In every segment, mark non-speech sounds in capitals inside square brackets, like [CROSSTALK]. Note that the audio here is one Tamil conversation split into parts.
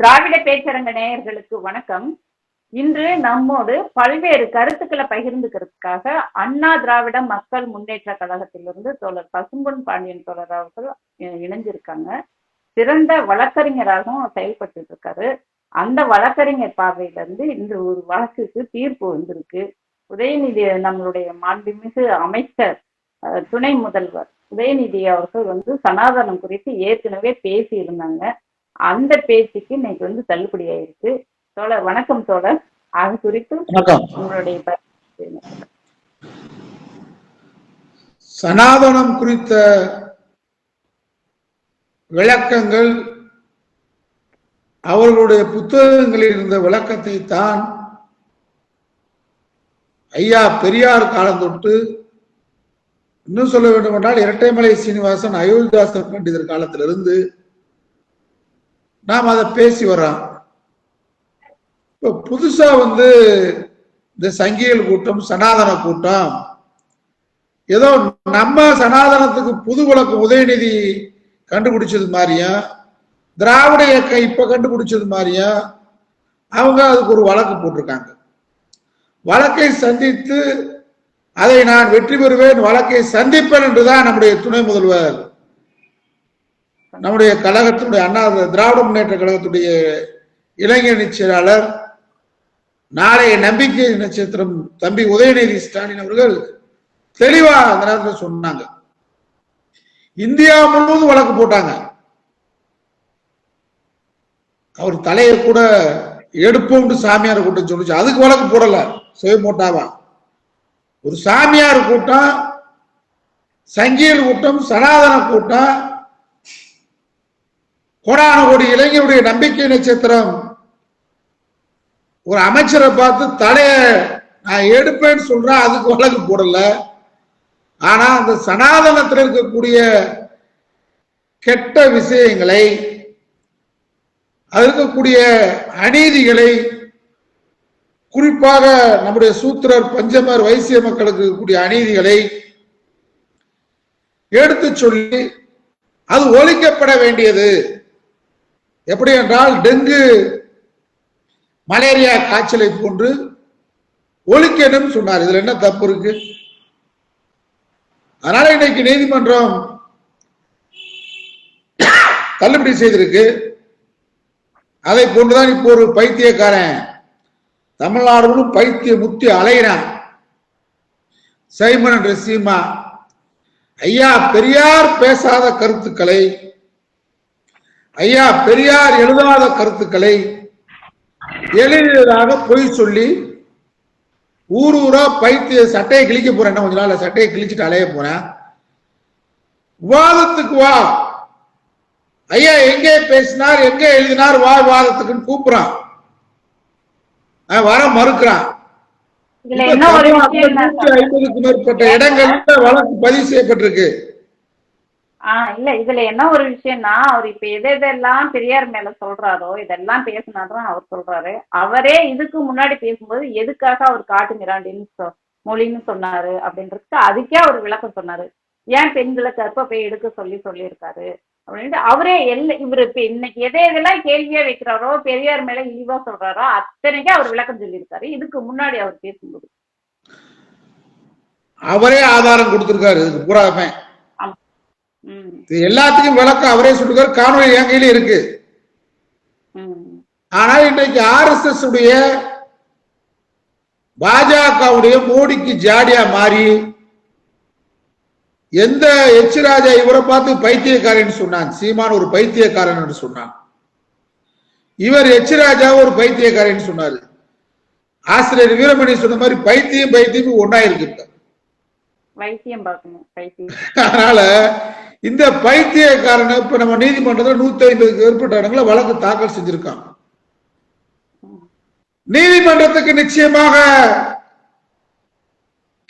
திராவிட பேச்சரங்க நேயர்களுக்கு வணக்கம். இன்று நம்மோடு பல்வேறு கருத்துக்களை பகிர்ந்துக்கிறதுக்காக அண்ணா திராவிட மக்கள் முன்னேற்ற கழகத்திலிருந்து தோழர் பசும்பொன் பாண்டியன் தோழர் அவர்கள் இணைஞ்சிருக்காங்க. சிறந்த வழக்கறிஞராகவும் செயல்பட்டு இருக்காரு அந்த வழக்கறிஞர் பார்வையில இருந்து இன்று ஒரு வழக்குக்கு தீர்ப்பு வந்திருக்கு. உதயநிதி நம்மளுடைய மாண்புமிகு அமைச்சர் துணை முதல்வர் உதயநிதி அவர்கள் வந்து சனாதனம் குறித்து ஏற்கனவே பேசி இருந்தாங்க அந்த பேச்சுக்கு இன்னைக்கு வந்து தள்ளுபடி ஆயிருக்கு. தோழர் வணக்கம் தோழர். அது குறித்து வணக்கம். உங்களுடைய? சனாதனம் குறித்த விளக்கங்கள் அவர்களுடைய புத்தகங்களில் இருந்த விளக்கத்தை தான் ஐயா பெரியார் காலம் தொட்டு இன்னும் சொல்ல வேண்டும் என்றால் இரட்டைமலை சீனிவாசன் அயோத்திதாசன் பண்டிதர் காலத்திலிருந்து நாம் அதை பேசி வர்றோம். இப்போ புதுசாக வந்து இந்த சங்கியல் கூட்டம் சனாதன கூட்டம் ஏதோ நம்ம சனாதனத்துக்கு புது வழக்கு உதயநிதி கண்டுபிடிச்சது மாதிரியும் திராவிட இயக்கம் இப்போ கண்டுபிடிச்சது மாதிரியும் அவங்க அதுக்கு ஒரு வழக்கு போட்டிருக்காங்க. வழக்கை சந்தித்து அதை நான் வெற்றி பெறுவேன் வழக்கை சந்திப்பேன் என்றுதான் நம்முடைய துணை முதல்வர் நம்முடைய கழகத்தினுடைய அண்ணா திராவிட முன்னேற்ற கழகத்துடைய இளைஞர் செயலாளர் நாளைய நம்பிக்கை நட்சத்திரம் தம்பி உதயநிதி ஸ்டாலின் அவர்கள் தெளிவா அந்த நேரத்தில் சொன்னாங்க. இந்தியா முழுவதும் வழக்கு போட்டாங்க. அவர் தலையை கூட எடுப்போம்னு சாமியார் கூட்டம் சொல்லிச்சு. அதுக்கு வழக்கு போடல. சிவமோட்டாவா ஒரு சாமியார் கூட்டம் சங்கீர் கூட்டம் சனாதன கூட்டம் கோடான கோடி இளைஞருடைய நம்பிக்கை நட்சத்திரம். ஒரு அமைச்சரை பார்த்து தடைய நான் எடுப்பேன்னு சொல்றேன் அதுக்கு வழக்கு போடல. ஆனா அந்த சனாதனத்தில் இருக்கக்கூடிய கெட்ட விஷயங்களை அது இருக்கக்கூடிய அநீதிகளை குறிப்பாக நம்முடைய சூத்திரர் பஞ்சமர் வைசிய மக்களுக்கு இருக்கக்கூடிய அநீதிகளை எடுத்து சொல்லி அது ஒழிக்கப்பட வேண்டியது. எப்படி என்றால் டெங்கு மலேரியா காய்ச்சலை போன்று ஒழிக்கணும் சொன்னார். இதுல என்ன தப்பு இருக்கு? அதனால இன்னைக்கு நீதிமன்றம் தள்ளுபடி செய்திருக்கு. அதை போன்றுதான் இப்போ ஒரு பைத்தியக்காரன் தமிழ்நாடு பைத்திய முத்தி அலைகிறான் சைமன் என்ற சீமா ஐயா பெரியார் பேசாத கருத்துக்களை ஐயா பெரியார் எழுதாத கருத்துக்களை எளிதாக பொய் சொல்லி ஊர் ஊரா பைத்திய சட்டையை கிழிக்க போறேன். கொஞ்ச நாள்ல சட்டையை கிழிச்சிட்டு அலைய போறேன். விவாதத்துக்கு வா. ஐயா எங்கே பேசினார் எங்கே எழுதினார் வா விவாதத்துக்குன்னு கூப்பிடுறான். வர மறுக்கிறான். ஐம்பதுக்கு மேற்பட்ட இடங்கள்ல வழக்கு பதிவு செய்யப்பட்டிருக்கு. ஆஹ் இல்ல இதுல என்ன ஒரு விஷயம்னா அவர் இப்ப எது எதெல்லாம் பெரியார் மேல சொல்றாரோ இதெல்லாம் பேசினாதான் அவர் சொல்றாரு. அவரே இதுக்கு முன்னாடி பேசும்போது எதுக்காக அவர் காட்டு மிராண்டின்னு மொழின்னு சொன்னாரு அப்படின்றதுக்கு அதுக்கே அவர் விளக்கம் சொன்னாரு. ஏன் பெண்களை கற்பப்பை எடுக்க சொல்லி சொல்லியிருக்காரு? அப்படின்ட்டு அவரே எல்ல இவரு இப்ப இன்னைக்கு எதை எதெல்லாம் கேள்வியா வைக்கிறாரோ பெரியார் மேல இழிவா சொல்றாரோ அத்தனைக்கே அவர் விளக்கம் சொல்லியிருக்காரு. இதுக்கு முன்னாடி அவர் பேசும்போது. அவரே ஆதாரம் கொடுத்திருக்காரு இதுக்கு பூராமே இது எல்லாத்துக்கும் விளக்கம் அவரே சொல்லிருக்காரு காணொலி என் கையில இருக்கு. உம் ஆனா இன்னைக்கு ஆர்எஸ்எஸ் உடைய பாஜகவுடைய மோடிக்கு ஜாடியா மாறி எந்த எச் ராஜா இவரை பார்த்து பைத்தியக்காரன் சொன்னான். சீமான் ஒரு பைத்தியக்காரன் சொன்னான். இவர் எச் ராஜா ஒரு பைத்தியக்காரன் சொன்னாரு. ஆசிரியர் வீரமணி சொன்ன மாதிரி பைத்தியம் பைத்தியம் ஒன்னா [LAUGHS] இருக்கு அதனால இந்த பைத்தியக்காரனை இப்ப நம்ம நீதிமன்றத்தில் நூத்தி ஐம்பதுக்கு மேற்பட்ட இடங்களை வழக்கு தாக்கல் செஞ்சிருக்கான் நீதிமன்றத்துக்கு நிச்சயமாக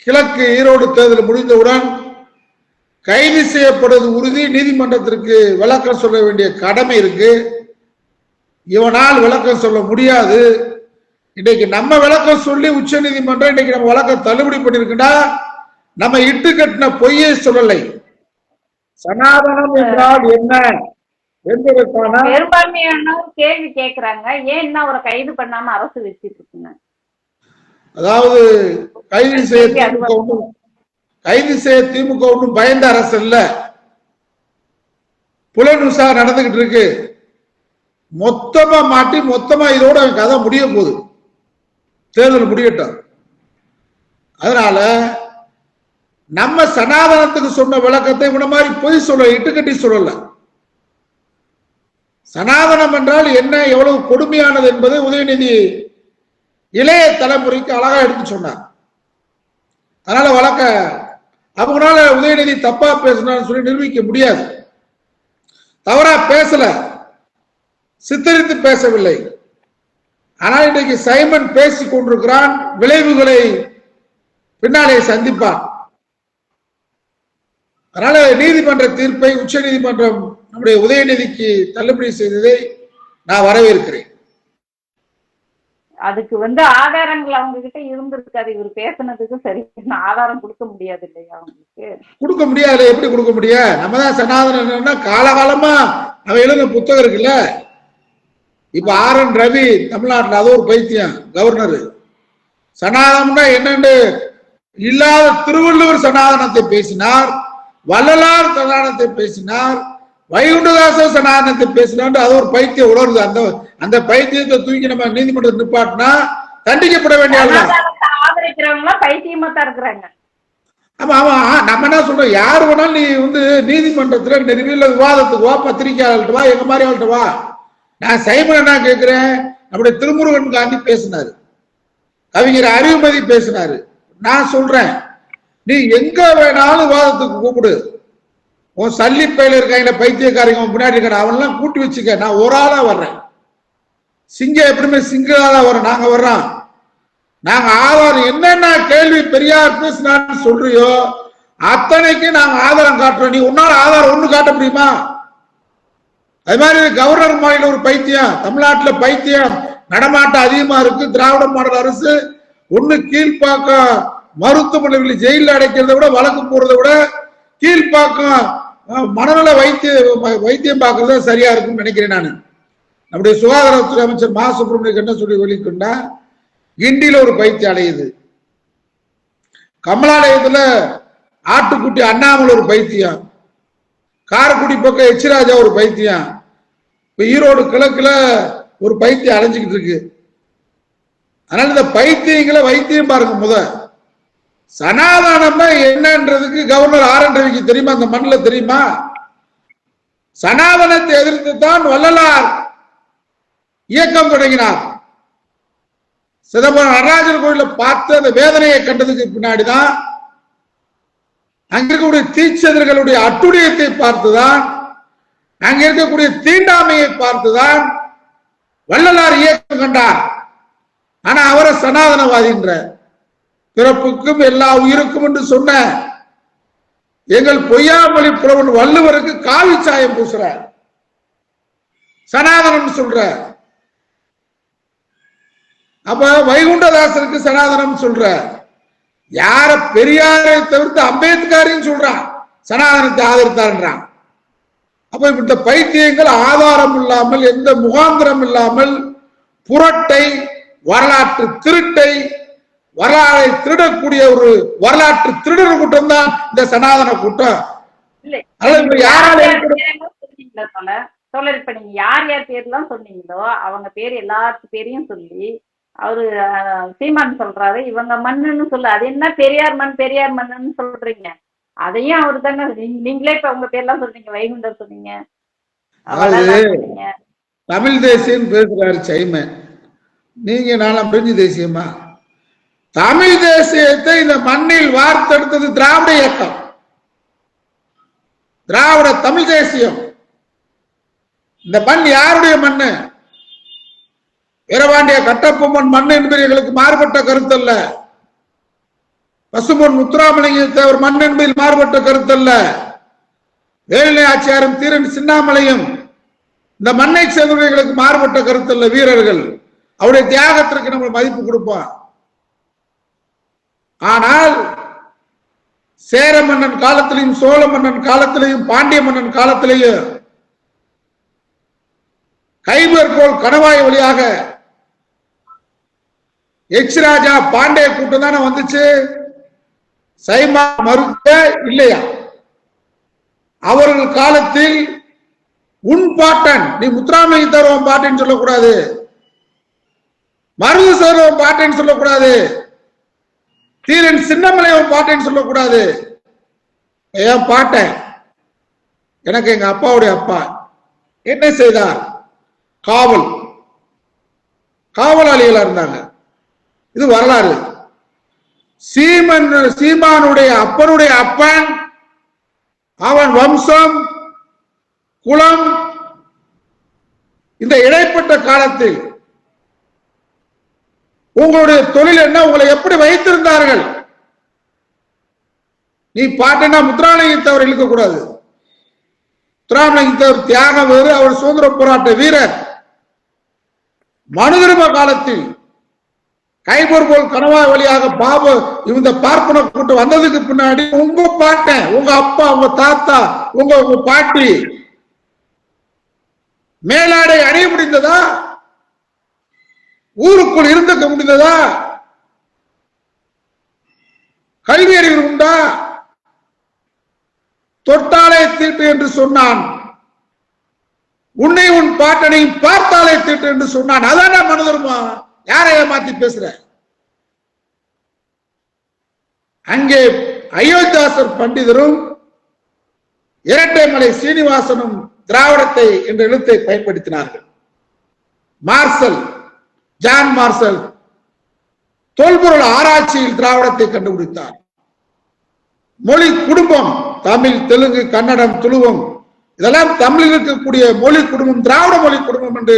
கிழக்கு ஈரோடு தேர்தல் முடிந்தவுடன் கைது செய்யப்படுவது உறுதி. நீதிமன்றத்திற்கு விளக்கம் சொல்ல வேண்டிய கடமை இருக்கு. இவனால் விளக்கம் சொல்ல முடியாது. இன்னைக்கு நம்ம விளக்கம் சொல்லி உச்ச நீதிமன்றம் இன்னைக்கு நம்ம வழக்கம் தள்ளுபடி பண்ணிருக்குன்னா நம்ம இட்டு கட்டின பொய்யை சொல்லலை. சனாதனம் என்றால் என்ன? என்பதற்கான பெரும்பான்மையானவர் கேள்வி கேக்குறாங்க. ஏன் அவரை கைது பண்ணாம அரசு வச்சிட்டு இருக்குங்க? அதாவது கைது செய்ய திமுக ஒன்றும் கைது செய்ய திமுக ஒன்றும் பயந்த அரசு இல்ல. புலன் விசாரணை நடந்துகிட்டு இருக்கு. மொத்தமா மாட்டி மொத்தமா இதோட கதை முடிய போகுது. தேர்தல் முடியட்டும். அதனால நம்ம சனாதனத்துக்கு சொன்ன விளக்கத்தை இவன மாதிரி பொய் சொல்ல இட்டுக்கட்டி சொல்லல. சனாதனம் என்றால் என்ன எவ்வளவு கொடுமையானது என்பதை உதயநிதி இளைய தலைமுறைக்கு அழகா எடுத்து சொன்னார். அதனால வழக்க அவங்களால உதயநிதி தப்பா பேசினான்னு சொல்லி நிரூபிக்க முடியாது. தவறா பேசல சித்தரித்து பேசவில்லை. ஆனால் இன்றைக்கு சைமன் பேசிக் கொண்டிருக்கிறான் விளைவுகளை பின்னாலே சந்திப்பான். அதனால நீதிமன்ற தீர்ப்பை உச்ச நீதிமன்றம் நம்முடைய உதயநிதிக்கு தள்ளுபடி செய்ததை நான் வரவேற்கிறேன். அதுக்கு வந்து ஆதாரங்கள் அவங்க கிட்ட இருந்திருக்காது. இவர் பேசுனதுக்கு சரி. ஆதாரம் கொடுக்க முடியாது இல்லையா அவங்களுக்கு? கொடுக்க முடியாது. எப்படி கொடுக்க முடியும்? நம்ம தான் சனாதனா காலகாலமா அவன் எழுதின புத்தகம் இருக்குல்ல? இப்ப ஆர் என் ரவி தமிழ்நாட்டுல அது ஒரு பைத்தியம் கவர்னர். சனாதனம்னா என்னன்னு இல்லாத திருவள்ளுவர் சனாதனத்தை பேசினார். வள்ளலார் சனாதனத்தை பேசினார் வைகுண்டதாச சனாதனத்தை பேசினார் அது ஒரு பைத்தியம் உணருது அந்த அந்த பைத்தியத்தை தூக்கி நம்ம நீதிமன்றம் நிப்பாட்டினா தண்டிக்கப்பட வேண்டிய ஆமா ஆமா நம்ம என்ன சொல்றோம்? யார் வேணாலும் நீ வந்து நீதிமன்றத்துல நெருங்கில விவாதத்துக்கு வா பத்திரிகையாளர்கிட்ட வா எங்க மாதிரி ஆள்கிட்ட வா. நான் சைமன் என்ன கேட்கிறேன் நம்முடைய திருமுருகன் காந்தி பேசினாரு. கவிஞர் அறிவுமதி பேசினாரு. நான் சொல்றேன். நீ எங்க வேணாலும் விவாதத்துக்கு கூப்பிடு. உன் சல்லி பையில இருக்காங்க பைத்தியக்காரங்க முன்னாடி பின்னாடி அவன்லாம் கூட்டி வச்சுக்க நான் ஒரு ஆளா வர்றேன். சிங்கம் எப்படியுமே சிங்கிளா தான் வரும் நாங்க வர்றோம். நாங்க ஆதாரம் என்னென்ன கேள்வி பெரியார் பேசினான்னு சொல்றியோ அத்தனைக்கு நாங்க ஆதாரம் காட்டுறோம். நீ உன்னால ஆதாரம் ஒண்ணு காட்ட முடியுமா? அது மாதிரி கவர்னர் மாநில ஒரு பைத்தியம் தமிழ்நாட்டுல பைத்தியம் நடமாட்டம் அதிகமா இருக்கு திராவிட மாடல் அரசு ஒண்ணு கீழ்ப்பாக்கம் மருத்துவமனைகளில் ஜெயிலில் அடைக்கிறத விட வழக்கு போடுறத விட கீழ்ப்பாக்கம் மனநல வைத்திய வைத்தியம் பார்க்கறது தான் சரியா இருக்கும்னு நினைக்கிறேன் நான். நம்முடைய சுகாதாரத்துறை அமைச்சர் மா. சுப்பிரமணியம் என்ன சொல்லி வெளிக்கொண்டா கிண்டியில ஒரு பைத்தியம் அடையுது. கமலாலயத்துல ஆட்டுக்குட்டி அண்ணாமலை ஒரு பைத்தியம் காரக்குடி பக்கம் எச்சிராஜா ஒரு பைத்தியம் இப்ப ஈரோடு கிழக்குல ஒரு பைத்தியம் அடைஞ்சுக்கிட்டு இருக்கு. அதனால இந்த பைத்தியங்களை வைத்தியம் பாருங்க முதல் சனாதானம்னா என்னன்றதுக்கு கவர்னர் ஆர் என் ரவிக்கு தெரியுமா? அந்த மண்ணில் தெரியுமா? சனாதனத்தை எதிர்த்து தான் வள்ளலார் இயக்கம் தொடங்கினார். சிதம்பரம் நடராஜர் கோயில பார்த்து அந்த வேதனையை கண்டதுக்கு பின்னாடிதான் அங்க இருக்கக்கூடிய தீச்சதர்களுடைய அட்டுழியத்தை பார்த்துதான் அங்க இருக்கக்கூடிய தீண்டாமையை பார்த்துதான் வள்ளலார் இயக்கம் கண்டார். ஆனா அவரை சனாதனவாதின்ற பிறப்புக்கும் எல்லா உயிருக்கும் என்று சொன்ன எங்கள் பொய்யாமொழி புலவன் வள்ளுவருக்கு காவி சாயம் பூசுற சனாதனம் சொல்ற அப்ப வைகுண்டதாசனுக்கு சனாதனம் சொல்ற யார பெரியாரை தவிர்த்து அம்பேத்கரையும் சொல்றான் சனாதனத்தை ஆதரித்தார்ன்றான். அப்ப இப்ப இந்த பைத்தியங்கள் ஆதாரம் இல்லாமல் எந்த முகாந்திரம் இல்லாமல் புரட்டை வரலாற்று திருட்டை வரலாறை திருடக்கூடிய ஒரு வரலாற்று திருடர் கூட்டம் தான் இந்த சனாதன கூட்டம். இப்ப நீங்க யார் யார் பேர்லாம் சொன்னீங்களோ அவங்க பேர் எல்லாத்து பேரையும் சொல்லி அவரு சீமான் சொல்றாரு இவங்க மண்ணுன்னு சொல்லு அது என்ன பெரியார் மண் பெரியார் மண்ணுன்னு சொல்றீங்க? அதையும் அவரு தானே நீங்க- நீங்களே இப்ப உங்க பேர்லாம் சொல்றீங்க வைகுண்டர் சொன்னீங்க. தமிழ் தேசியம் பேசுறாரு சைமன். நீங்க நாலாம் பிரெஞ்சு தேசியமா? தமிழ் தேசியத்தை இந்த மண்ணில் வார்த்தெடுத்தது திராவிட இயக்கம். திராவிட தமிழ் தேசியம். இந்த மண் யாருடைய மண்ணு? வீரபாண்டிய கட்டப்பொம்மன் மண் என்பது எங்களுக்கு மாறுபட்ட கருத்து அல்ல பசுமன் முத்துராமலிங்க தேவர் மண் என்பதில் மாறுபட்ட கருத்து அல்ல வேலுநிலை ஆட்சியாரும் தீரன் சின்னாமலையும் இந்த மண்ணை சேர்ந்தவர்களுக்கு மாறுபட்ட கருத்து அல்ல வீரர்கள். அவருடைய தியாகத்திற்கு நம்ம மதிப்பு கொடுப்போம். ஆனால் சேர மன்னன் காலத்திலையும் சோழ மன்னன் காலத்திலையும் பாண்டிய மன்னன் காலத்திலையும் கைபர் கோல் கணவாய் வழியாக எச் ராஜா கூட்டம் தானே வந்துச்சு? சைமா மறுத்த இல்லையா? அவர்கள் காலத்தில் உன் பாட்டன் நீ முத்துராமலிங்க தருவன் பாட்டேன்னு சொல்லக்கூடாது. மருது சேருவன் பாட்டன் சொல்லக்கூடாது. தீரன் சின்னமலைவன் பாட்டேன்னு சொல்லக்கூடாது. என் பாட்டன் எனக்கு எங்க அப்பாவுடைய அப்பா. என்ன செய்தார்? காவல். காவலாளிகளா இருந்தாங்க. இது வரலாறு. சீமன் சீமானுடைய அப்பனுடைய அப்பன் அவன் வம்சம் குலம் இந்த இடைப்பட்ட காலத்தில் உங்களுடைய தொழில் என்ன? உங்களை எப்படி வைத்திருந்தார்கள்? நீ பாட்டனா முத்துராமலிங்கத்தவர் இழுக்கக்கூடாது முத்துராமலிங்கத்தவர் தியாகம் வேறு அவர் சுதந்திர போராட்ட வீரர். மனுதிரும காலத்தில் கைபூர் போல் கணவாய் வழியாக பாபு இந்த பார்ப்பன கூட்டம் வந்ததுக்கு பின்னாடி உங்க பாட்டன் உங்க அப்பா உங்க தாத்தா உங்க உங்க பாட்டி மேலாடை அடைய முடிந்ததா? ஊருக்குள் இருந்துக்க முடிந்ததா? கல்வி அறிவு உண்டா? தொட்டாலே தீட்டு என்று சொன்னான். உன்னை உன் பாட்டனை பார்த்தாலே தீட்டு என்று சொன்னான். அதான மனதருமா? யாரை ஏமாத்தி பேசுற? அங்கே அயோத்தியாசர் பண்டிதரும் இரட்டைமலை சீனிவாசனும் திராவிடத்தை என்ற எழுத்தை பயன்படுத்தினார்கள். மார்சல் ஜான் மார்சல் தொல்பொருள் ஆராய்ச்சியில் திராவிடத்தை கண்டுபிடித்தார். மொழி குடும்பம் தமிழ் தெலுங்கு கன்னடம் துளுவம் இதெல்லாம் தமிழில் இருக்கக்கூடிய மொழி குடும்பம் திராவிட மொழி குடும்பம் என்று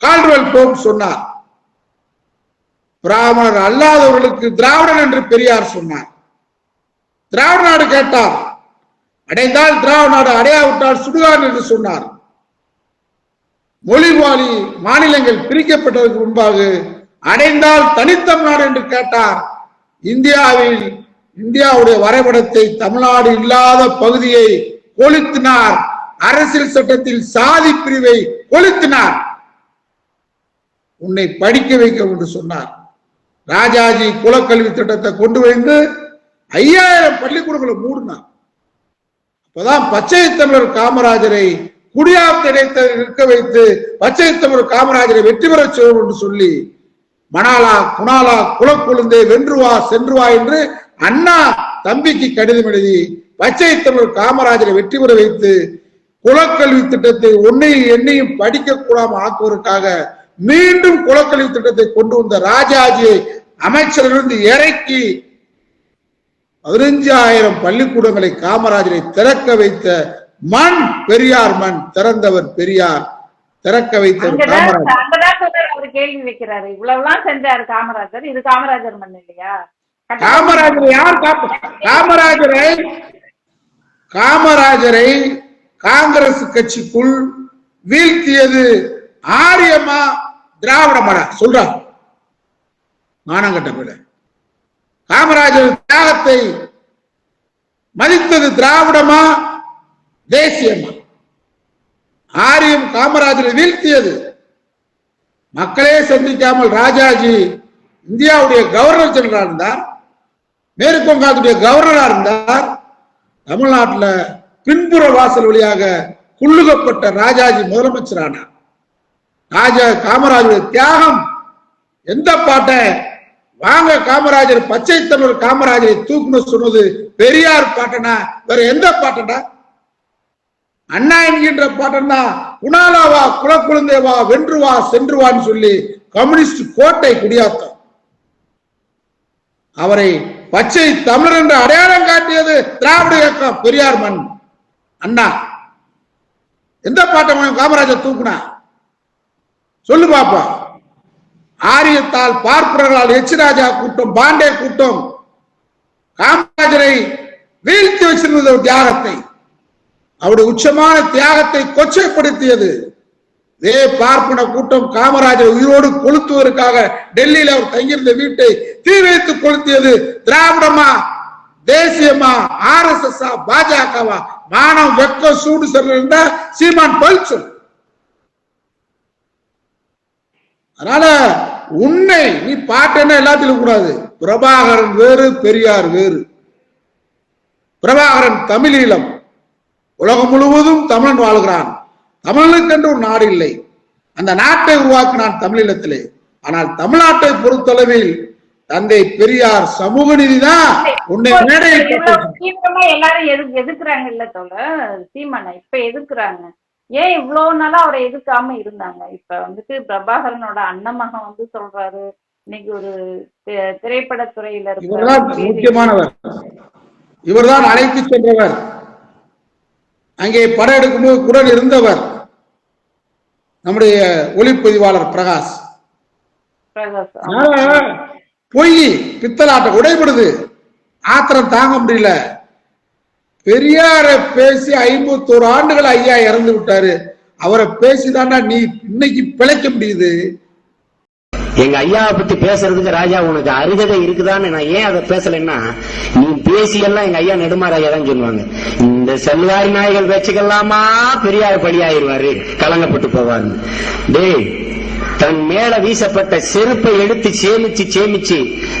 கால்டுவெல் போப் சொன்னார். பிராமணர் அல்லாதவர்களுக்கு திராவிடன் என்று பெரியார் சொன்னார். திராவிட நாடு கேட்டார். அடைந்தால் திராவிட நாடு அடையாவிட்டால் சுடுகான் என்று சொன்னார். மொழிவாளி மாநிலங்கள் பிரிக்கப்பட்டதற்கு முன்பாக அடைந்தால் தனித்தம் நாடு என்று கேட்டார். இந்தியாவில் இந்தியாவுடைய வரைபடத்தை தமிழ்நாடு இல்லாத பகுதியை கொளுத்தினார். அரசியல் சட்டத்தில் சாதி பிரிவை கொளுத்தினார். உன்னை படிக்க வைக்க என்று சொன்னார். ராஜாஜி குலக்கல்வி திட்டத்தை கொண்டு வந்து ஐயாயிரம் பள்ளிக்கூடங்களை மூடினார். அப்பதான் பச்சை தமிழர் காமராஜரை குடியாத்த இடைத்த நிற்க வைத்து பச்சை தமிழ் காமராஜரை வெற்றி பெறச் செய்வோம் என்று சொல்லி மணாலா குணாலா குலக்குழுந்தே வென்று வா சென்று வா என்று அண்ணா தம்பிக்கு கடிதம் எழுதி பச்சை தமிழ் காமராஜரை வெற்றி பெற வைத்து குலக்கல்வி திட்டத்தை ஒன்னையும் என்னையும் படிக்க கூடாமல் ஆக்குவதற்காக மீண்டும் குலக்கல்வி திட்டத்தை கொண்டு வந்த ராஜாஜியை அமைச்சரிலிருந்து இறக்கி பதினஞ்சாயிரம் பள்ளிக்கூடங்களை காமராஜரை திறக்க வைத்த மண் பெரியார் மண் திறந்தவர் பெரியார். திறக்க வைத்தவர் காமராஜர். கேள்வி வைக்கிறாரு. இவ்வளவுலாம் செஞ்சாரு காமராஜர். இது காமராஜர் மண் இல்லையா? காமராஜரை யார் காமராஜரை காமராஜரை காங்கிரஸ் கட்சிக்குள் வீழ்த்தியது ஆரியமா திராவிடமாடா சொல்றான் மானங்கட்ட பிள்ளை காமராஜர் தியாகத்தை மதித்தது திராவிடமா தேசியமா? ஆரியம் காமராஜரை வீழ்த்தியது. மக்களே சந்திக்காமல் ராஜாஜி இந்தியாவுடைய கவர்னர் ஜெனரலா இருந்தார். மேற்கு வங்காளத்துடைய கவர்னரா இருந்தார். தமிழ்நாட்டில் பின்புற வாசல் வழியாக குள்ளுகப்பட்ட ராஜாஜி முதலமைச்சரானார். ராஜா காமராஜருடைய தியாகம் எந்த பாட்டை? வாங்க காமராஜர் பச்சை தமிழர் காமராஜரை தூக்குன்னு சொன்னது பெரியார் பாட்டனா வேற எந்த பாட்டனா அண்ணா என்கின்ற பாட்டன்னா குணாலாவா குலக்குழந்தைவா வென்று வா சென்று வான்னு சொல்லி கம்யூனிஸ்ட் கோட்டை குடியாத்தம். அவரை பச்சை தமிழர் என்று அடையாளம் காட்டியது திராவிட இயக்கம் பெரியார் மண். அண்ணா எந்த பாட்டை காமராஜர் தூக்குனா? சொல்லு பாப்பா. ஆரியத்தால் பார்ப்பனர்களால் எச் ராஜா கூட்டம் பாண்டே கூட்டம். காமராஜரை வீழ்த்தி வச்சிருந்தது தியாகத்தை. அவருடைய உச்சமான தியாகத்தை கொச்சைப்படுத்தியது. இதே பார்ப்பன கூட்டம் காமராஜர் உயிரோடு கொளுத்துவதற்காக டெல்லியில அவர் தங்கியிருந்த வீட்டை தீ வைத்து கொளுத்தியது திராவிடமா தேசியமா ஆர் எஸ் எஸ் பாஜகவா மானம் வெக்க சூடு செல்ல சீமான் பல் சொல் அதனால உன்னை நீ பாட்டேன்னா எல்லாத்திலும் கூடாது பிரபாகரன் வேறு பெரியார் வேறு. பிரபாகரன் தமிழீழம். உலகம் முழுவதும் தமிழன் வாழ்கிறான். தமிழனுக்கென்று ஒரு நாடு இல்லை. அந்த நாட்டை உருவாக்கினான் தமிழீழத்திலே. ஆனால் தமிழ்நாட்டை பொறுத்தளவில் தந்தை பெரியார் சமூக உன்னை இவ்வளவு போட்டிருக்கிறார். தீவிரமா எல்லாரும் எது எதிர்க்கிறாங்க இல்ல தோல சீமானை இப்ப எதிர்க்கிறாங்க. ஏன் இவ்வளவு நாளா அவரை எதிர்க்காம இருந்தாங்க? இப்ப வந்துட்டு பிரபாகரனோட அண்ணன் மகன் வந்து சொல்றாரு. இன்னைக்கு ஒரு திரைப்படத்துறையில இவர்தான் முக்கியமானவர். இவர்தான் அழைத்து சென்றவர். அங்கே படம் எடுக்கும்போது குரல் இருந்தவர் நம்முடைய ஒளிப்பதிவாளர் பிரகாஷ். பொய் பித்தலாட்டம் உடைபடுது. ஆத்திரம் தாங்க முடியல. பெரியார பேசி ஐம்பத்தோரு ஆண்டுகள் ஐயா இறந்து விட்டாரு. அவரை பேசிதாண்டா நீ இன்னைக்கு பிழைக்க முடியுது. எங்க ஐயாவை பத்தி பேசுறதுக்கு ராஜா உனக்கு அருகதை இருக்குதான்னு நான் ஏன் அதை பேசலைன்னா நீ பேசியெல்லாம் எங்க ஐயா நெடுமாற ஐயா தான் சொல்லுவாங்க. இந்த செல்வாரி நாய்கள் வச்சுக்கலாமா? பெரியார் பலியாயிருவாரு கலங்கப்பட்டு போவாரு டேய் தன் மேல வீசப்பட்ட செருப்பை எடுத்து சேமிச்சு சேமிச்சு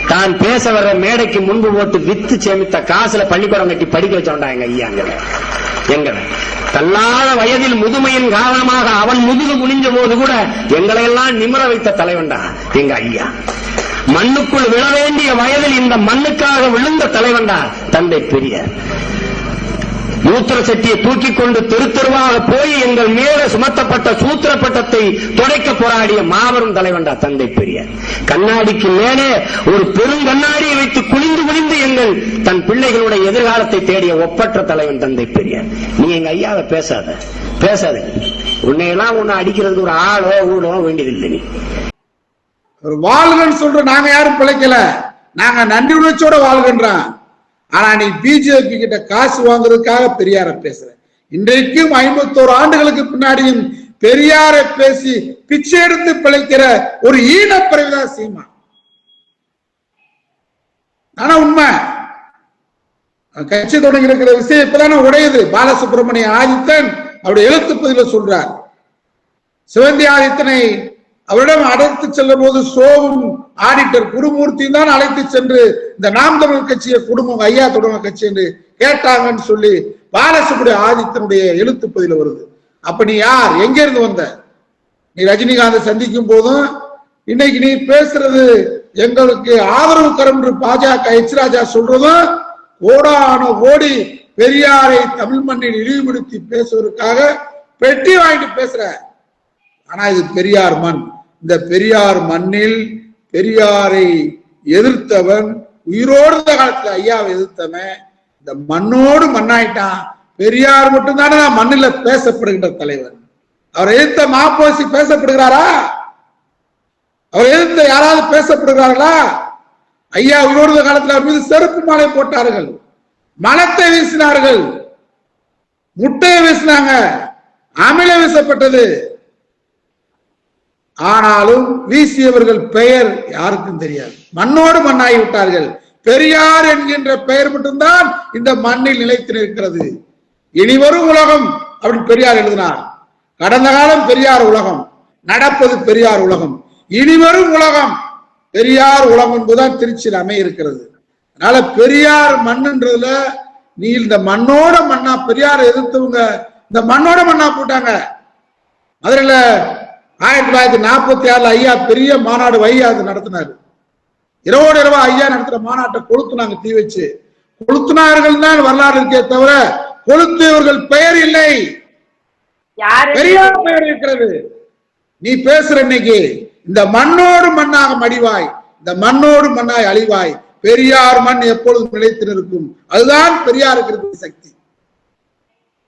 தான் பேச வர்ற மேடைக்கு முன்பு போட்டு வித்து சேமித்த காசுல பள்ளிக்கூடம் கட்டி படிக்க வச்சோண்டா எங்க ஐயா அங்க. எங்களை தள்ளாத வயதில் முதுமையின் காரணமாக அவன் முதுகு குனிஞ்ச போது கூட எங்களை எல்லாம் நிமிர வைத்த தலைவன்டா எங்க ஐயா. மண்ணுக்குள் விழ வேண்டிய வயதில் இந்த மண்ணுக்காக விழுந்த தலைவன்டா தந்தை பெரியார். சூத்திர சட்டியை தூக்கி கொண்டு தெரு போய் எங்கள் மேல சுமத்தப்பட்ட சூத்திர பட்டத்தை துடைக்க போராடிய மாபெரும் தலைவன்டா தந்தை பெரியார். கண்ணாடிக்கு மேலே ஒரு பெரும் கண்ணாடியை வைத்து குனிந்து குனிந்து எங்கள் தன் பிள்ளைகளுடைய எதிர்காலத்தை தேடிய ஒப்பற்ற தலைவன் தந்தை பெரியார். நீ எங்க ஐயாவை பேசாத பேசாத உன்னையெல்லாம் உன்னை அடிக்கிறதுக்கு ஒரு ஆளோ ஊழோ வேண்டியதில்லை நீ. ஒரு வாழ்கன்னு சொல்ற நாங்க யாரும் பிழைக்கல. நாங்க நன்றி உணர்ச்சியோட வாழ்கின்றான் ஆனா நீ பிஜேபி கிட்ட காசு வாங்குறதுக்காக பெரியார பேசுற. இன்றைக்கும் ஐம்பத்தோரு ஆண்டுகளுக்கு பின்னாடியும் பெரியாரை பேசி பிச்சை எடுத்து பிழைக்கிற ஒரு ஈனப்பிரிவுதான் சீமா. ஆனா உண்மை? கட்சி தொடங்கி இருக்கிற விஷயம் இப்பதானே உடையுது. பாலசுப்ரமணிய ஆதித்தன் அவருடைய எழுத்து பதில சொல்றார். சிவந்தி ஆதித்தனை அவரிடம் அழைத்து செல்லும் போது சோவும் ஆடிட்டர் குருமூர்த்தி தான் அழைத்து சென்று இந்த நாம் தமிழ் கட்சியை குடும்பம் ஐயா தொடங்க கட்சி என்று கேட்டாங்கன்னு சொல்லி பாலசுப்புடைய ஆதித்தனுடைய எழுத்து பதில வருது. அப்ப நீ யார்? எங்க இருந்து வந்த? நீ ரஜினிகாந்தை சந்திக்கும் போதும் இன்னைக்கு நீ பேசுறது எங்களுக்கு ஆதரவு கரம் என்று பாஜக எச் ராஜா சொல்றதும் கோடான ஓடி பெரியாரை தமிழ் மண்ணில் இழிவுபடுத்தி பேசுவதற்காக பெட்டி வாங்கிட்டு பேசுற. ஆனா இது பெரியார் மண். இந்த பெரியார் மண்ணில் பெரியாரை எதிர்த்தவன் உயிரோடு இருந்த காலத்துல ஐயாவை எதிர்த்தவன் இந்த மண்ணோடு மண்ணாயிட்டான். பெரியார் மட்டும்தானே மண்ணில பேசப்படுகின்ற தலைவர். அவரை எதிர்த்த மாப்போசி பேசப்படுகிறாரா? அவர் எதிர்த்த யாராவது பேசப்படுகிறார்களா? ஐயா உயிரோடு இருந்த காலத்துல அவர் மீது செருப்பு மாலை போட்டார்கள். மலத்தை வீசினார்கள். முட்டையை வீசினாங்க. அமில வீசப்பட்டது. ஆனாலும் வீசியவர்கள் பெயர் யாருக்கும் தெரியாது. மண்ணோடு மண்ணாகி விட்டார்கள். பெரியார் என்கின்ற பெயர் மட்டும்தான் இந்த மண்ணில் நிலைத்து நிற்கிறது. இனி வரும் உலகம் அப்படின்னு பெரியார் எழுதினார். கடந்த காலம் பெரியார் உலகம் நடப்பது பெரியார் உலகம். இனிவரும் உலகம் பெரியார் உலகம் என்பதுதான் திருச்சியில் அமைய இருக்கிறது அதனால பெரியார் மண்ணுன்றதுல நீ இந்த மண்ணோட மண்ணா பெரியார் எதிர்த்தவங்க இந்த மண்ணோட மண்ணா போட்டாங்க. மதுரையில ஆயிரத்தி தொள்ளாயிரத்தி நாற்பத்தி ஆறுல ஐயா பெரிய மாநாடு வையாது நடத்தினாரு. இரவோடு இரவா ஐயா நடத்துற மாநாட்டை கொளுத்துனாங்க தீ வச்சு கொளுத்துனார்கள் தான் வரலாறு இருக்கே தவிர கொளுத்தியவர்கள் பெயர் இல்லை. யாரு? பெரியார் பெயர் இருக்கிறது. நீ பேசுற இன்னைக்கு இந்த மண்ணோடு மண்ணாக மடிவாய் இந்த மண்ணோடு மண்ணாய் அழிவாய் பெரியார் மண் எப்பொழுதும் நிலைத்து நிற்கும் அதுதான் பெரியாருக்கு இருக்கிற சக்தி.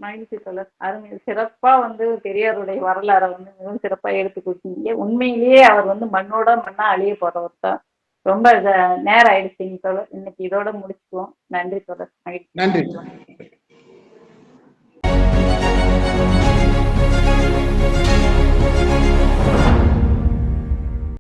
மகிழ்ச்சி தொடர் அருமை. சிறப்பா வந்து பெரியாருடைய வரலாறை வந்து மிகவும் சிறப்பா எடுத்து கொடுத்தீங்க. உண்மையிலேயே அவர் வந்து மண்ணோட மண்ணா அழிய போறவர் தான். ரொம்ப நேரம் நேரம் ஆயிடுச்சுங்க தொடர் இன்னைக்கு இதோட முடிச்சுக்குவோம். நன்றி தொடர் மகிழ்ச்சி. நன்றி.